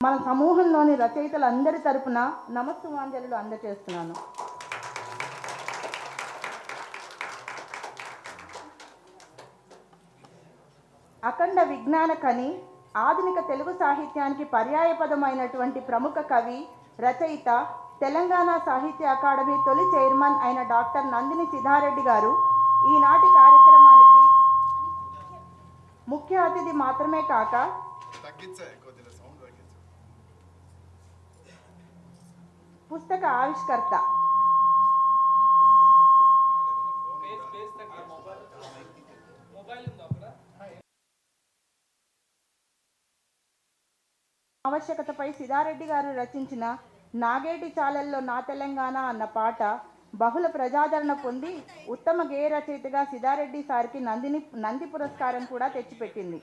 మన సమూహంలోని రచయితలందరి తరపున నమస్సుమాంజలు అందజేస్తున్నాను అఖండ విజ్ఞాన కని ఆధునిక తెలుగు సాహిత్యానికి పర్యాయపదమైనటువంటి ప్రముఖ కవి రచయిత తెలంగాణ సాహిత్య అకాడమీ తొలి చైర్మన్ అయిన డాక్టర్ నందిని సిద్ధారెడ్డి గారు ఈనాటి కార్యక్రమానికి ముఖ్య అతిథి మాత్రమే కాక పుస్తక ఆవిష్కర్త. ఆవశ్యకతపై సిద్ధారెడ్డి గారు రచించిన నాగేటి చాలల్లో నా తెలంగాణ అన్న పాట బహుళ ప్రజాదరణ పొంది ఉత్తమ గేయ రచయితగా సిద్ధారెడ్డి సార్కి నందిని నంది పురస్కారం కూడా తెచ్చిపెట్టింది.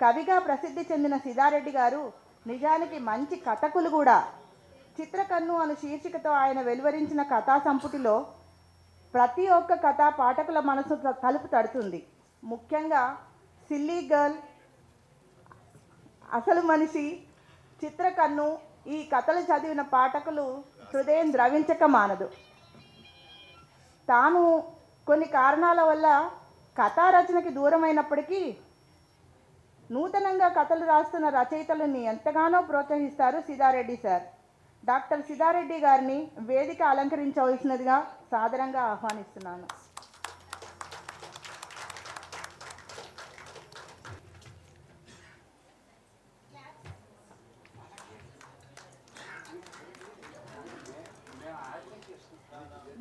కవిగా ప్రసిద్ధి చెందిన సిద్ధారెడ్డి గారు నిజానికి మంచి కథకులు కూడా. చిత్రకన్ను అను శీర్షికతో ఆయన వెలువరించిన కథా సంపుటిలో ప్రతి ఒక్క కథ పాఠకుల మనసు తలుపు తడుతుంది. ముఖ్యంగా సిల్లీ గర్ల్ అసలు మనిషి చిత్రకన్ను ఈ కథలు చదివిన పాఠకులు హృదయం ద్రవించక మానదు. తాను కొన్ని కారణాల వల్ల కథా రచనకి దూరమైనప్పటికీ నూతనంగా కథలు రాస్తున్న రచయితలని ఎంతగానో ప్రోత్సహిస్తారు సిద్ధారెడ్డి సార్. డాక్టర్ సిద్ధారెడ్డి గారిని వేదిక అలంకరించవలసినదిగా సాదరంగా ఆహ్వానిస్తున్నాను.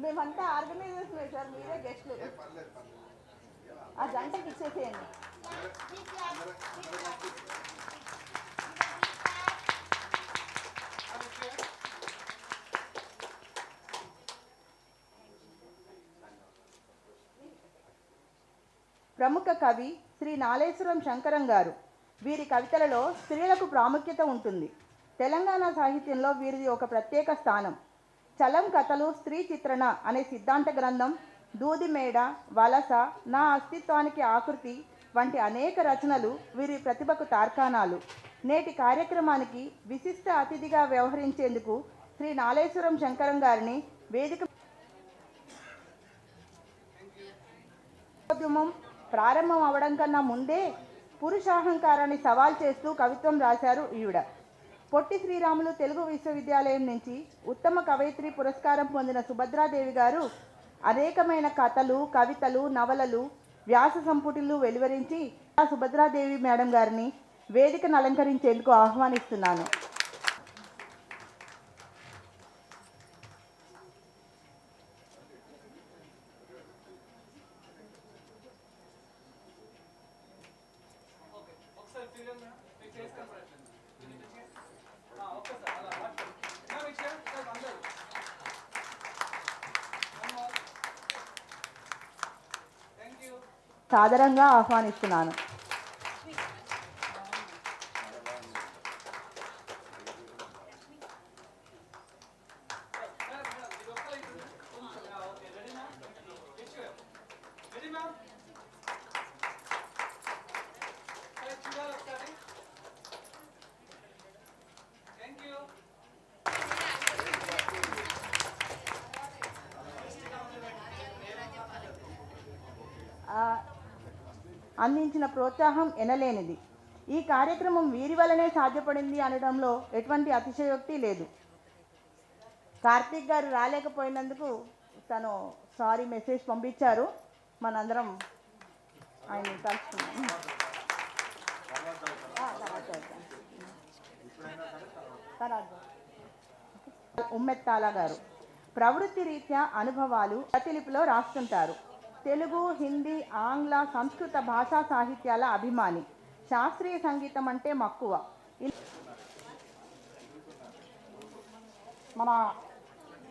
మేమంతా ఆర్గనైజర్స్ సార్ మీరే గెస్ట్లు ఆ జంటకి ఇచ్చేసేయండి. ప్రముఖ కవి శ్రీ నాలేశ్వరం శంకరం గారు. వీరి కవితలలో స్త్రీలకు ప్రాముఖ్యత ఉంటుంది. తెలంగాణ సాహిత్యంలో వీరిది ఒక ప్రత్యేక స్థానం. చలం కథలు స్త్రీ చిత్రణ అనే సిద్ధాంత గ్రంథం దూదిమేడ వలస నా అస్తిత్వానికి ఆకృతి వంటి అనేక రచనలు వీరి ప్రతిభకు తార్కాణాలు. నేటి కార్యక్రమానికి విశిష్ట అతిథిగా వ్యవహరించేందుకు శ్రీ నాలేశ్వరం శంకరం గారిని వేదిక ఉద్యమం ప్రారంభం అవడం కన్నా ముందే పురుషాహంకారాన్ని సవాల్ చేస్తూ కవిత్వం రాశారు ఈవిడ. పొట్టి శ్రీరాములు తెలుగు విశ్వవిద్యాలయం నుంచి ఉత్తమ కవయిత్రి పురస్కారం పొందిన సుభద్రాదేవి గారు అనేకమైన కథలు కవితలు నవలలు వ్యాస సంపుటిలు వెలువరించి సుభద్రాదేవి మేడం గారిని వేదికను అలంకరించేందుకు ఆహ్వానిస్తున్నాను. సాదరంగా ఆహ్వానిస్తున్నాను ఆ, అందించిన ప్రోత్సాహం ఎనలేనిది. ఈ కార్యక్రమం వీరి వలనే సాధ్యపడింది అనడంలో ఎటువంటి అతిశయోక్తి లేదు. కార్తీక్ గారు రాలేకపోయినందుకు తను సారీ మెసేజ్ పంపించారు. మనందరం ఆయన కలుసుకున్నాం ఉమ్మెత్తాల గారు. ప్రవృత్తి రీత్యా అనుభవాలు ప్రతిలిపిలో రాస్తుంటారు. తెలుగు హిందీ ఆంగ్ల సంస్కృత భాషా సాహిత్యాల అభిమాని. శాస్త్రీయ సంగీతం అంటే మక్కువ. మన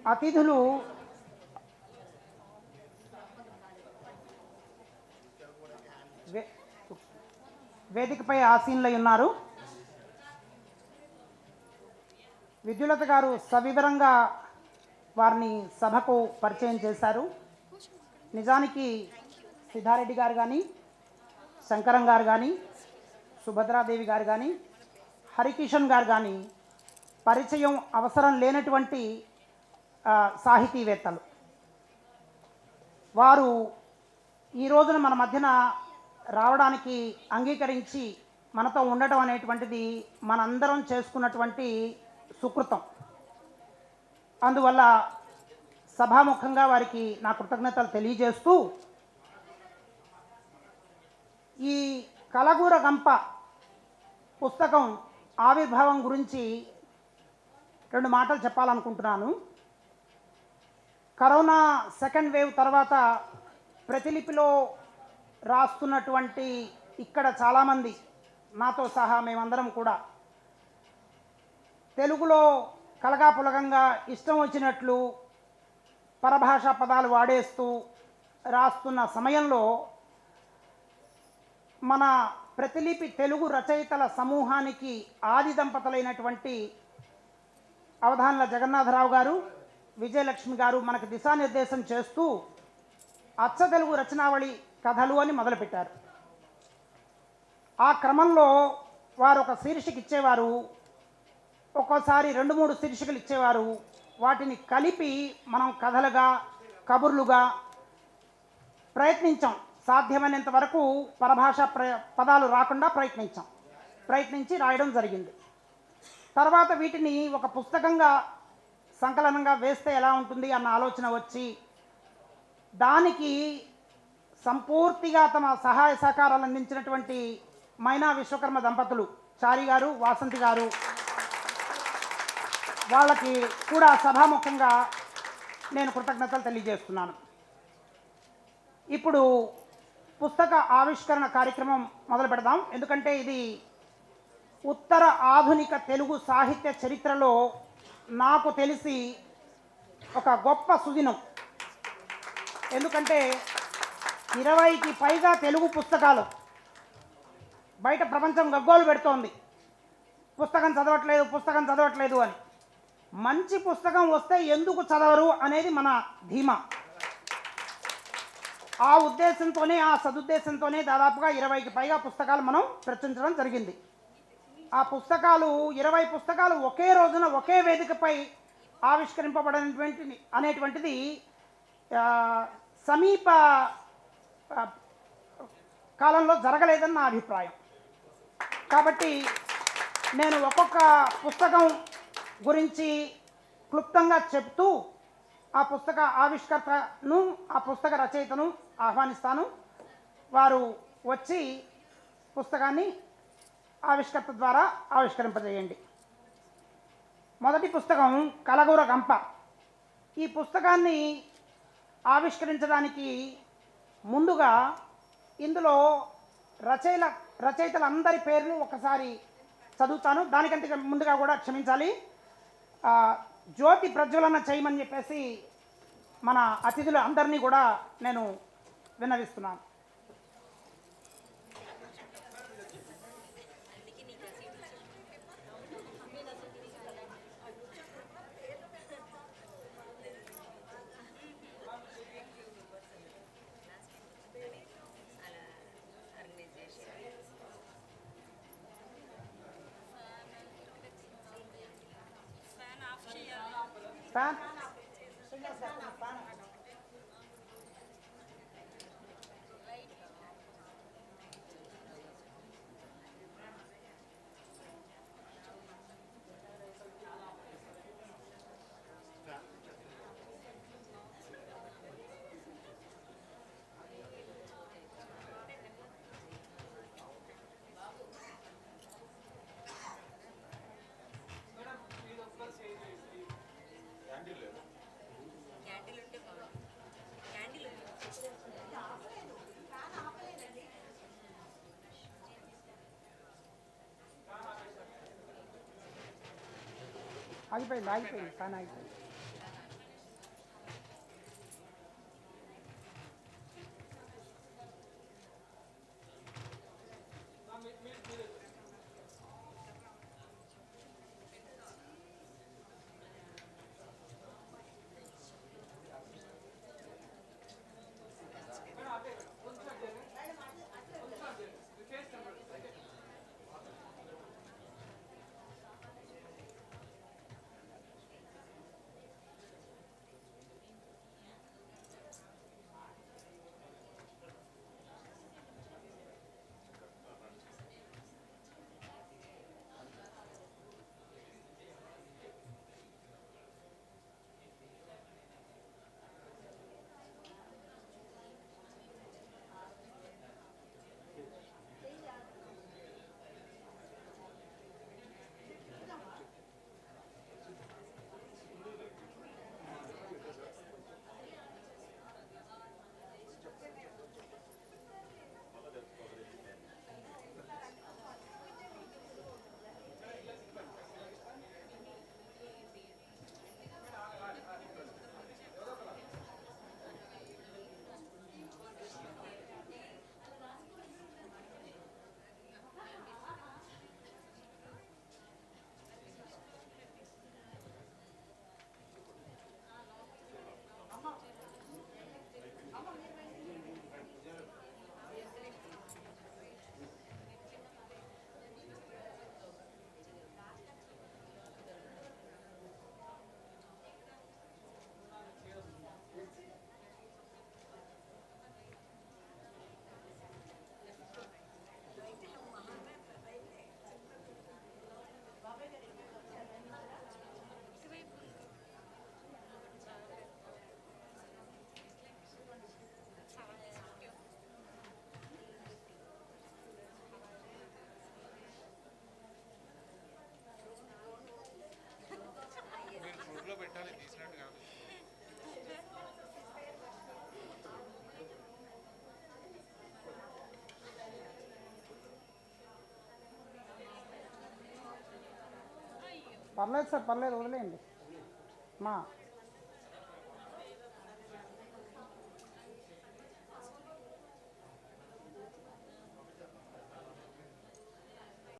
అతిథులు వేదికపై ఆసీనులై ఉన్నారు. విద్యులత గారు సవివరంగా వారిని సభకు పరిచయం చేశారు. నిజానికి సిద్ధారెడ్డి గారు కానీ శంకరం గారు కానీ సుభద్రాదేవి గారు కానీ హరికిషన్ గారు కానీ పరిచయం అవసరం లేనటువంటి సాహితీవేత్తలు. వారు ఈ రోజున మన మధ్యన రావడానికి అంగీకరించి మనతో ఉండటం అనేటువంటిది మనందరం చేసుకున్నటువంటి సుకృతం. అందువల్ల సభాముఖంగా వారికి నా కృతజ్ఞతలు తెలియజేస్తూ ఈ కలగూర గంప పుస్తకం ఆవిర్భావం గురించి రెండు మాటలు చెప్పాలనుకుంటున్నాను. కరోనా సెకండ్ వేవ్ తర్వాత ప్రతిలిపిలో రాస్తున్నటువంటి ఇక్కడ చాలామంది నాతో సహా మేమందరం కూడా తెలుగులో కలగాపులగంగా ఇష్టం వచ్చినట్లు పరభాషా పదాలు వాడేస్తూ రాస్తున్న సమయంలో మన ప్రతిలిపి తెలుగు రచయితల సమూహానికి ఆది దంపతులైనటువంటి అవధానుల జగన్నాథరావు గారు విజయలక్ష్మి గారు మనకు దిశానిర్దేశం చేస్తూ అచ్చ తెలుగు రచనావళి కథలు అని మొదలుపెట్టారు. ఆ క్రమంలో వారు ఒక శీర్షిక ఇచ్చేవారు ఒక్కోసారి రెండు మూడు శీర్షికలు ఇచ్చేవారు వాటిని కలిపి మనం కథలుగా కబుర్లుగా ప్రయత్నించాం. సాధ్యమైనంత వరకు పరభాష ప్ర పదాలు రాకుండా ప్రయత్నించాం. ప్రయత్నించి రాయడం జరిగింది. తర్వాత వీటిని ఒక పుస్తకంగా సంకలనంగా వేస్తే ఎలా ఉంటుంది అన్న ఆలోచన వచ్చి దానికి సంపూర్తిగా తమ సహాయ సహకారాలు అందించినటువంటి మైనా విశ్వకర్మ దంపతులు చారి గారు వాసంతి గారు వాళ్ళకి కూడా సభాముఖంగా నేను కృతజ్ఞతలు తెలియజేస్తున్నాను. ఇప్పుడు పుస్తక ఆవిష్కరణ కార్యక్రమం మొదలు పెడదాం. ఎందుకంటే ఇది ఉత్తర ఆధునిక తెలుగు సాహిత్య చరిత్రలో నాకు తెలిసి ఒక గొప్ప సుదినం. ఎందుకంటే ఇరవైకి పైగా తెలుగు పుస్తకాలు బయట ప్రపంచం గగ్గోలు పెడుతోంది. పుస్తకం చదవట్లేదు పుస్తకం చదవట్లేదు అని. మంచి పుస్తకం వస్తే ఎందుకు చదవరు అనేది మన ధీమా. ఆ ఉద్దేశంతోనే ఆ సదుద్దేశంతోనే దాదాపుగా ఇరవైకి పైగా పుస్తకాలు మనం ప్రచురించడం జరిగింది. ఆ పుస్తకాలు ఇరవై పుస్తకాలు ఒకే రోజున ఒకే వేదికపై ఆవిష్కరింపబడినటువంటి అనేటువంటిది సమీప కాలంలో జరగలేదని నా అభిప్రాయం. కాబట్టి నేను ఒక్కొక్క పుస్తకం గురించి క్లుప్తంగా చెప్తూ ఆ పుస్తక ఆవిష్కర్తను ఆ పుస్తక రచయితను ఆహ్వానిస్తాను. వారు వచ్చి పుస్తకాన్ని ఆవిష్కర్త ద్వారా ఆవిష్కరింపజేయండి. మొదటి పుస్తకం కలగూర గంప. ఈ పుస్తకాన్ని ఆవిష్కరించడానికి ముందుగా ఇందులో రచయిల రచయితలందరి పేర్లు ఒకసారి చదువుతాను. దానికంటే ముందుగా కూడా క్షమించాలి. జ్యోతి ప్రజ్వలన చేయమని చెప్పేసి మన అతిథులు అందరినీ కూడా నేను విన్నవిస్తున్నాను. 吧。ఆగిపోయింది ఆగిపోయింది ఫ్యాన్ ఆగిపోయింది పర్లేదు సార్ పర్లేదు వదిలేయండి. మా